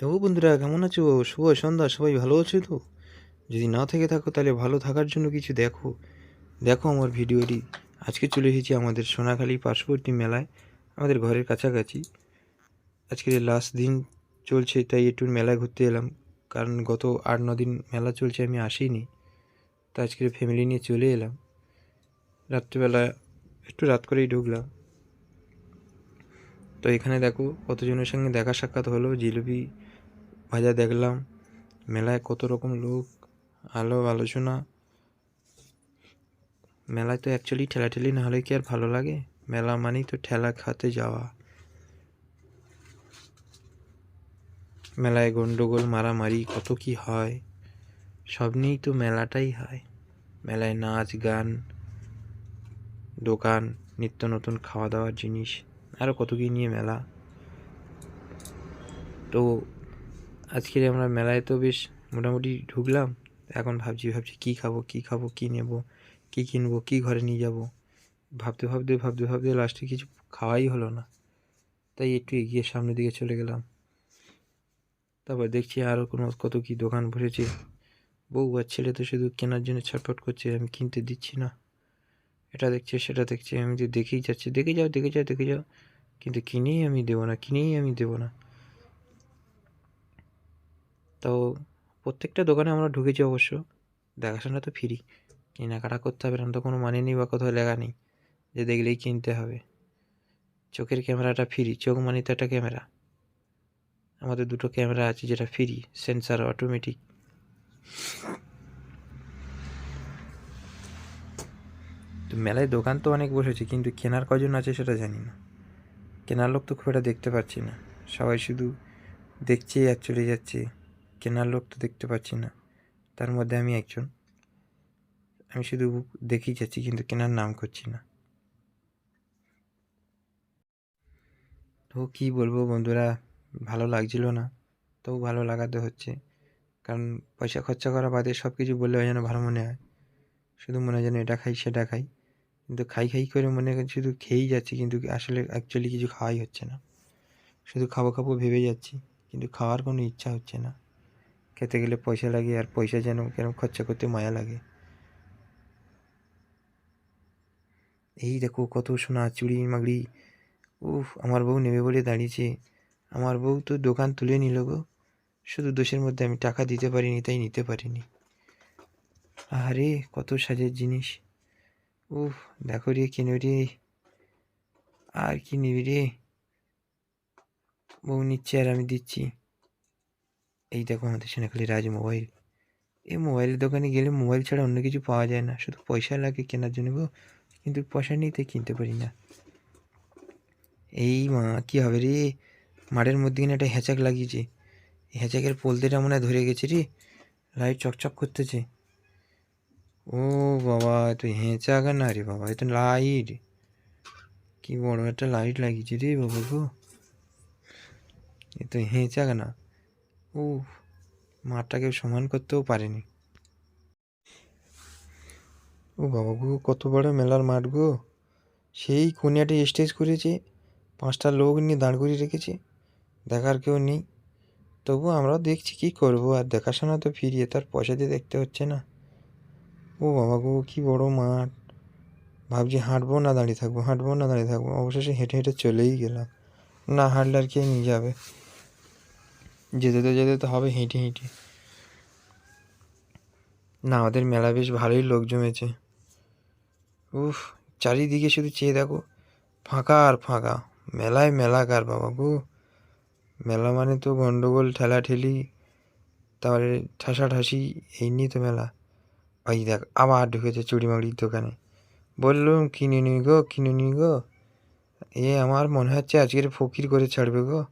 তো বন্ধুরা, কেমন আছো? শুভ সন্ধ্যা, সবাই ভালো আছো তো? যদি না থেকে থাকো, তাহলে ভালো থাকার জন্য কিছু দেখো। দেখো আমার ভিডিওটি। আজকে চলে এসেছি আমাদের সোনাখালী পার্শ্ববর্তী মেলায়, আমাদের ঘরের কাছাকাছি। আজকে লাস্ট দিন চলছে, তাই একটু মেলায় ঘুরতে এলাম। কারণ গত আট, ন দিন মেলা চলছে, আমি আসিনি। তা আজকে ফ্যামিলি নিয়ে চলে এলাম। রাত্রিবেলা একটু রাত করেই ঢুকলাম। তো এখানে দেখো, কতজনের সঙ্গে দেখা সাক্ষাৎ হলো, জিলিপি ভাজা দেখলাম। মেলায় কত রকম লোক, আলো, আলোচনা। মেলায় তো অ্যাকচুয়ালি ঠেলাঠেলি না হলে কি আর ভালো লাগে? মেলা মানেই তো ঠেলা খাতে যাওয়া। মেলায় গন্ডগোল, মারামারি, কত কি হয়? সব নিয়েই তো মেলাটাই হয়। মেলায় নাচ, গান, দোকান, নিত্য নতুন খাওয়া দাওয়ার জিনিস আরও কত কি নিয়ে মেলা। তো আজকে আমরা মেলায় তো বেশ মোটামুটি ঢুকলাম। এখন ভাবছি ভাবছি কী খাব কী খাব, কী নেব, কী কিনবো, কী ঘরে নিয়ে যাব? ভাবতে ভাবতে ভাবতে ভাবতে লাস্টে কিছু খাওয়াই হলো না। তাই একটু এগিয়ে সামনের দিকে চলে গেলাম। তারপর দেখছি আরও কোনো কত কী দোকান বসেছে। বউ আর ছেলে তো শুধু কেনার জন্য ছটফট করছে, আমি কিনতে দিচ্ছি না। এটা দেখছে, সেটা দেখছে, আমি যে দেখেই যাচ্ছি, দেখে যাও দেখে যাও দেখে যাও। কিন্তু কিনেই আমি দেবো না, কিনেই আমি দেবো না। তো প্রত্যেকটা দোকানে আমরা ঢুকেছি অবশ্য। দেখাশোনা তো ফ্রি। কেনাকাটা করতে হবে না তো কোনো মানে নেই বা কোথাও লেখা নেই যে দেখলেই কিনতে হবে। চোখের ক্যামেরাটা ফ্রি, চোখ মানে তো একটা ক্যামেরা। আমাদের দুটো ক্যামেরা আছে যেটা ফ্রি, সেন্সার অটোমেটিক তো মেলায় দোকান তো অনেক বসেছে, কিন্তু কেনার কজন আছে সেটা জানি না। কেনার লোক তো খুব একটা দেখতে পাচ্ছি না। সবাই শুধু দেখছে আর চলে যাচ্ছে। কেনার লোক তো দেখতে পাচ্ছি না। তার মধ্যে আমি একজন। আমি শুধু দেখেই যাচ্ছি, কিন্তু কেনার নাম করছি না। তো কী বলব বন্ধুরা, ভালো লাগছিল না, তবু ভালো লাগাতে হচ্ছে। কারণ পয়সা খরচা করা বাদে সব কিছু বললে যেন ভালো মনে হয়। শুধু মনে হয় যেন এটা খাই, সেটা খাই। কিন্তু খাই খাই করে মনে শুধু খেয়েই যাচ্ছি, কিন্তু আসলে অ্যাকচুয়ালি কিছু খাওয়াই হচ্ছে না। শুধু খাব খাব ভেবে যাচ্ছি, কিন্তু খাওয়ার কোনো ইচ্ছা হচ্ছে না। খেতে গেলে পয়সা লাগে আর পয়সা যেন কেরম খরচা করতে মায়া লাগে। এই দেখো কত সোনা চুড়ি মাগড়ি উফ, আমার বউ নেবে বলে দাঁড়িয়েছে। আমার বউ তো দোকান তুলে নিল গো। শুধু দোষের মধ্যে আমি টাকা দিতে পারিনি, তাই নিতে পারিনি। আরে কত সাজের জিনিস। উফ, দেখো রে কেন রে। আর কি নিবি রে? বউ নিচ্ছে আর আমি দিচ্ছি। এই দেখো আমাদের সোনাখালি রাজ মোবাইল। এই মোবাইলের দোকানে গেলে মোবাইল ছাড়া অন্য কিছু পাওয়া যায় না। শুধু পয়সা লাগে কেনার জন্য গো। কিন্তু পয়সা নেই তাই কিনতে পারি না। এই মা, কী হবে রে? মাঠের মধ্যে কিনা একটা হ্যাঁচাক লাগিয়েছে। এই হ্যাঁচাকের পোলতেটা মনে হয় ধরে গেছে রে। লাইট চকচক করতেছে। ও বাবা তো হেঁচাক না রে বাবা তো লাইট। কি বড় একটা লাইট লাগিয়েছে রে বাবা গো। এ তো হেঁচাক না। ও মাঠটাকে সমান করতেও পারেনি। ও বাবা গো, কত বড় মেলার মাঠ গো। সেই কোনিয়াটা স্টেজ করেছে, পাঁচটা লোক নিয়ে দাঁড় করিয়ে রেখেছে, দেখার কেউ নেই। তবু আমরাও দেখছি কী করব, আর দেখাশোনা তো ফিরিয়ে তার পয়সা দিয়ে দেখতে হচ্ছে না। ও বাবা গো, কী বড় মাঠ। ভাবছি হাঁটবো না, দাঁড়িয়ে থাকব, হাঁটবো না, দাঁড়িয়ে থাকব। অবশেষে হেঁটে হেঁটে চলেই গেলাম। না হাঁটলে আর কে নিয়ে যাবে? যেতে তো যেতে তো হবে, হেঁটে হেঁটে। না, আমাদের মেলা বেশ ভালোই লোক জমেছে। উফ, চারিদিকে শুধু চেয়ে দেখো, ফাঁকা আর ফাঁকা। মেলায় মেলাকার বাবা গো। মেলা মানে তো গন্ডগোল, ঠেলাঠেলি, তারপরে ঠাসাঠাসি, এই নিয়ে তো মেলা। ওই দেখ, আবার ঢুকেছে চুড়িমাড়ির দোকানে। বললুম, কিনে নি গো, কিনে নি গো। এ আমার মনে হচ্ছে আজকের ফকির করে ছাড়বে গো।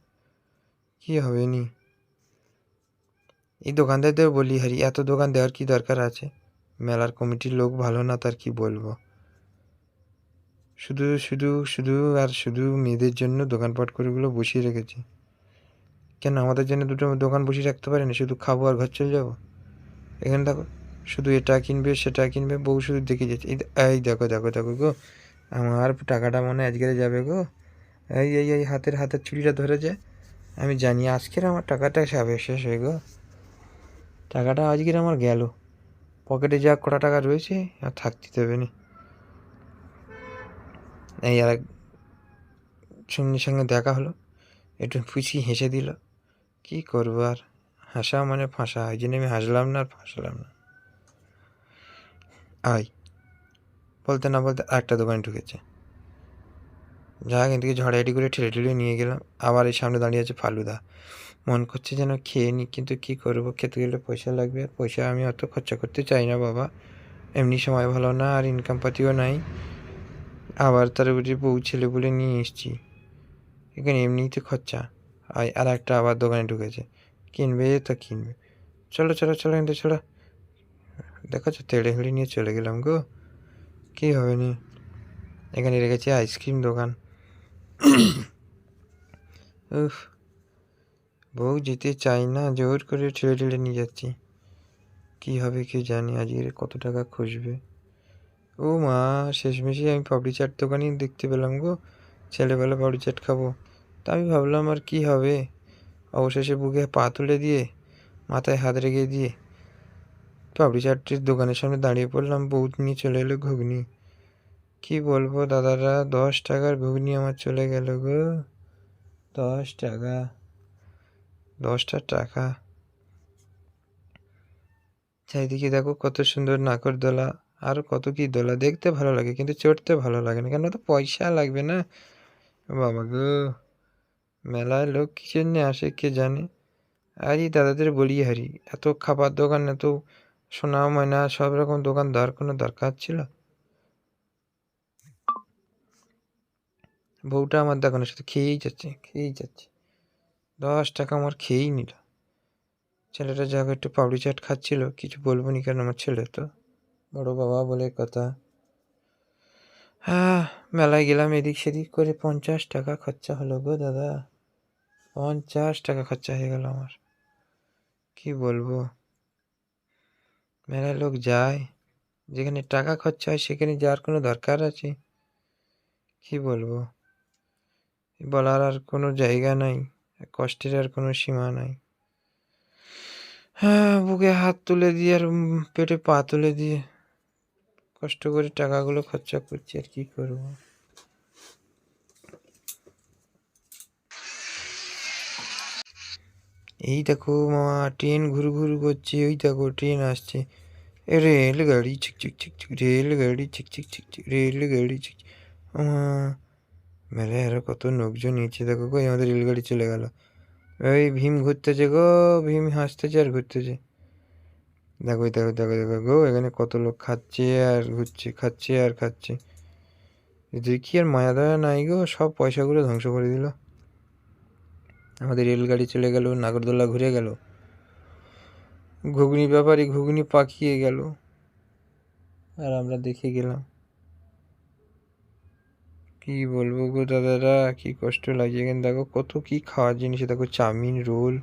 কী হবে নি? এই দোকানদারদের বলি, হারি, এত দোকান দেওয়ার কি দরকার আছে? মেলার কমিটির লোক ভালো না, তার কি বলব? শুধু শুধু শুধু আর শুধু মেয়েদের জন্য দোকানপাট করেগুলো বসিয়ে রেখেছি। কেন, আমাদের জন্য দুটো দোকান বসিয়ে রাখতে পারে না শুধু খাব আর ঘর চলে যাব? এখানে দেখো, শুধু এটা কিনবে, সেটা কিনবে, বউ শুধু দেখে যাচ্ছে। এই দেখো দেখো দেখো গো, আমার টাকাটা মনে আজকে যাবে গো। এই এই হাতের হাতের চুড়িটা ধরে যায় আমি জানি আজকের আমার টাকাটা সাবে শেষ হয়ে গো। টাকাটা আজকের আমার গেল। পকেটে যা কটা টাকা রয়েছে, আর থাকতে দেবে না। এই আর এক সঙ্গে সঙ্গে দেখা হলো। একটু ফুচি হেসে দিল, কি করব আর? হাসা মানে ফাঁসা ওই জন্য আমি হাসলাম না আর ফাঁসলাম না। আয়, বলতে না বলতে আরেকটা দোকানে ঢুকেছে। যা থেকে ঝড়াইটি করে ঠেলে ঠেলে নিয়ে গেলাম। আবার এই সামনে দাঁড়িয়ে আছে ফালুদা। মন করছে যেন খেয়ে নিই কিন্তু কী করব? খেতে গেলে পয়সা লাগবে। আর পয়সা আমি অত খরচা করতে চাই না, বাবা। এমনি সময় ভালো না, আর ইনকাম পাতিও নাই। আবার তার উপরে বউ, ছেলে বলে নিয়ে এসছি। এখানে এমনিতে খরচা। আর একটা আবার দোকানে ঢুকেছে। কিনবে তো কিনবে। চলো চলো চলো কিন্তু চলো। দেখাচ্ছ তেড়ে হেড়ে নিয়ে চলে গেলাম গো। কী হবে নি? এখানে রেখেছি আইসক্রিম দোকান। উফ। বউ যেতে চাই না, জোর করে ঠেলে ঠেলে নিয়ে যাচ্ছি। কী হবে কি জানি আজকে কত টাকা খুঁজবে। ও মা, শেষমেশে আমি পাপড়ি চাট দোকানই দেখতে পেলাম গো। ছেলেবেলা পাপড়ি চাট খাব। তা আমি ভাবলাম, আর কি হবে? অবশেষে বুকে পা তুলে দিয়ে, মাথায় হাত রেখে দিয়ে পাপড়ি চাটটির দোকানের সামনে দাঁড়িয়ে পড়লাম। বউ নিয়ে চলে এলো ঘুগনি। কি বলব, দাদারা, দশ টাকার ঘুগনি আমার চলে গেল গো। দশ টাকা। দশটা টাকা। চারিদিকে দেখো কত সুন্দর নাকর দোলা। আরও কত কি দোলা, দেখতে ভালো লাগে কিন্তু চড়তে ভালো লাগে না। কেন তো পয়সা লাগবে না। বাবা গো, মেলায় লোক কি জন্যে আসে কে জানে? আর এই দাদাদের বলি হারি, এত খাবার দোকান, এত সোনা ময়না, সব রকম দোকান দেওয়ার কোনো দরকার ছিল? বউটা আমার দোকানের সাথে খেয়েই যাচ্ছে খেয়েই যাচ্ছে। দশ টাকা আমার খেয়েই নিল। ছেলেটা যাকে একটু পাপড়ি চাট খাচ্ছিল, কিছু বলব নি কেন আমার ছেলে তো? বড় বাবা বলে কথা। হ্যাঁ মেলায় গেলাম এদিক সেদিক করে পঞ্চাশ টাকা খরচা হলো গো দাদা। পঞ্চাশ টাকা খরচা হয়ে গেল আমার। কি বলব? মেলায় লোক যায়, যেখানে টাকা খরচা হয় সেখানে যাওয়ার কোনো দরকার আছে? কি বলব? বলার আর কোনো জায়গা নাই। কষ্টের আর কোনো সীমা নাই। হ্যাঁ বুকে হাত তুলে দিয়ে আর পেটে পা তুলে দিয়ে কষ্ট করে টাকাগুলো খরচা করছি আর কি করব। এই দেখো মামা ট্রেন ঘুরু ঘুরু করছে ওই দেখো ট্রেন আসছে। রেলগাড়ি চিক চিক চিক চিক রেলগাড়ি চিক চিক চিক চিক রেলগাড়ি চিক চিক। মেলায় আরও কত লোকজন নিচে দেখো গো আমাদের রেলগাড়ি চলে গেল। ওই ভীম ঘুরতেছে গো, ভীম হাসতেছে আর ঘুরতেছে। দেখো দেখো দেখো দেখো গো, এখানে কত লোক খাচ্ছে আর ঘুরছে, খাচ্ছে আর খাচ্ছে। দেখি আর মায়া দয়া নাই গো, সব পয়সাগুলো ধ্বংস করে দিল। আমাদের রেলগাড়ি চলে গেল, নাগরদোলা ঘুরে গেল। ঘুগনি ব্যাপারী, ঘুগনি পাকিয়ে গেল। আর আমরা দেখে গেলাম। কি বলব গো দাদারা? কি কষ্ট লাগছে এখানে। দেখো কত কি খাওয়ার জিনিস। দেখো চাউমিন, রোল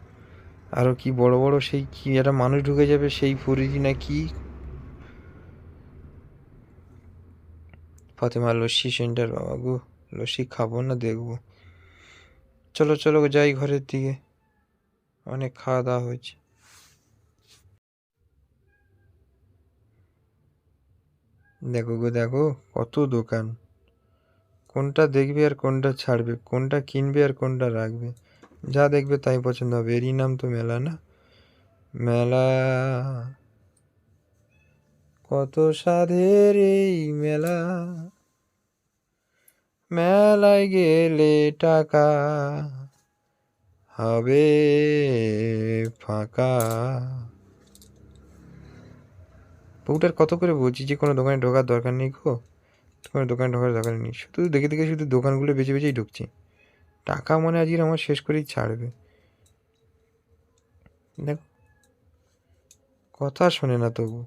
আরও কি বড় বড় সেই কি একটা মানুষ ঢুকে যাবে সেই ফুরিজি না কি? ফাতেমা লস্যি সেন্টার, বাবা গো। লস্যি খাব না, দেখব। চলো চলো যাই ঘরের দিকে। অনেক খাওয়া দাওয়া হয়েছে। দেখো গো, দেখো, কত দোকান। কোনটা দেখবে আর কোনটা ছাড়বে, কোনটা কিনবে আর কোনটা রাখবে। যা দেখবে তাই পছন্দ হবে। এরই নাম তো মেলা না? মেলা কত সাধের এই মেলা। মেলায় গেলে টাকা হবে ফাঁকা। বউটার কত করে বলছি যে কোনো দোকানে ঢোকার দরকার নেই গো। কোনো দোকান ঢোকার দরকার নেই। শুধু দেখে দেখে শুধু দোকানগুলো বেছে বেছেই ঢুকছি। টাকা মনে আজকে আমার শেষ করেই ছাড়বে। দেখো, কথা শোনে না তবু।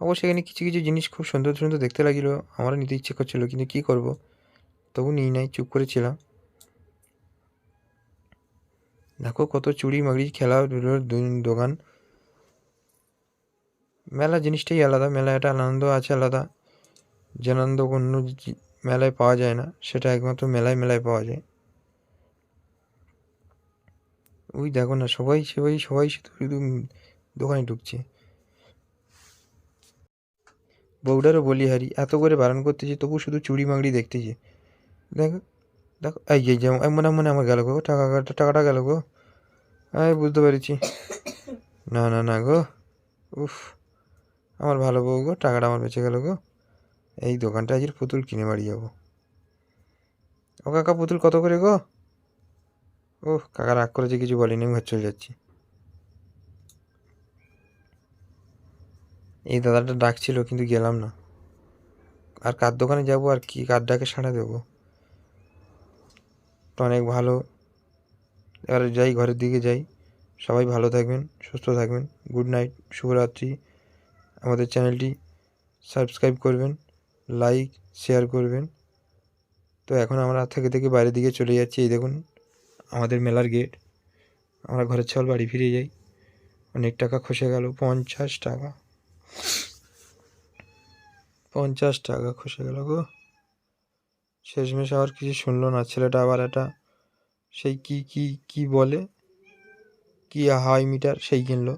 অবশ্য এখানে কিছু কিছু জিনিস খুব সুন্দর সুন্দর দেখতে লাগল। আমারও নিতে ইচ্ছে করছিল, কিন্তু কী করব? তবু নিই নাই, চুপ করেছিলাম দেখো কত চুড়ি মাগড়ি দু- দোকান। মেলা জিনিসটাই আলাদা মেলা একটা আনন্দ আছে আলাদা। যে আনন্দ অন্য মেলায় পাওয়া যায় না, সেটা একমাত্র মেলায় মেলায় পাওয়া যায়। ওই দেখো না, সবাই সবাই সবাই শুধু শুধু দোকানে ঢুকছে। বউডারও বলি হারি, এত করে বারণ করতেছে, তবু শুধু চুড়ি মাংড়ি দেখতেছে। দেখো দেখো, এই যেমন মনে মনে আমার গেল গো, টাকা টাকাটা গেল গো। আমি বুঝতে পেরেছি। না না না গো, উফ। আমার ভালো বউ গো, টাকাটা আমার বেঁচে গেল গো। এই দোকানটা আজকের পুতুল কিনে বাড়ি যাব। ও কাকা, পুতুল কত করে গো? ও কাকা রাগ করেছে, কিছু বলেনি, আমি ঘর চলে যাচ্ছি। এই দাদাটা ডাকছিল, কিন্তু গেলাম না। আর কার দোকানে যাব, আর কি কার ডাকে সাড়া দেবো? তো অনেক ভালো। এবারে যাই, ঘরের দিকে যাই। সবাই ভালো থাকবেন, সুস্থ থাকবেন। গুড নাইট, শুভরাত্রি। আমাদের চ্যানেলটি সাবস্ক্রাইব করবেন, লাইক, শেয়ার করবেন। তো এখন আমরা থেকে থেকে বাইরের দিকে চলে যাচ্ছি। এই দেখুন, আমাদের মেলার গেট আমরা ঘরের ছাল বাড়ি ফিরে যাই। অনেক টাকা খসে গেল, পঞ্চাশ টাকা। পঞ্চাশ টাকা খসে গেল গো। শেষমেশ আবার কিছু শুনলো না। ছেলেটা আবার একটা, সেই কি কি কি বলে? কি হাই মিটার, সেই কিনলো।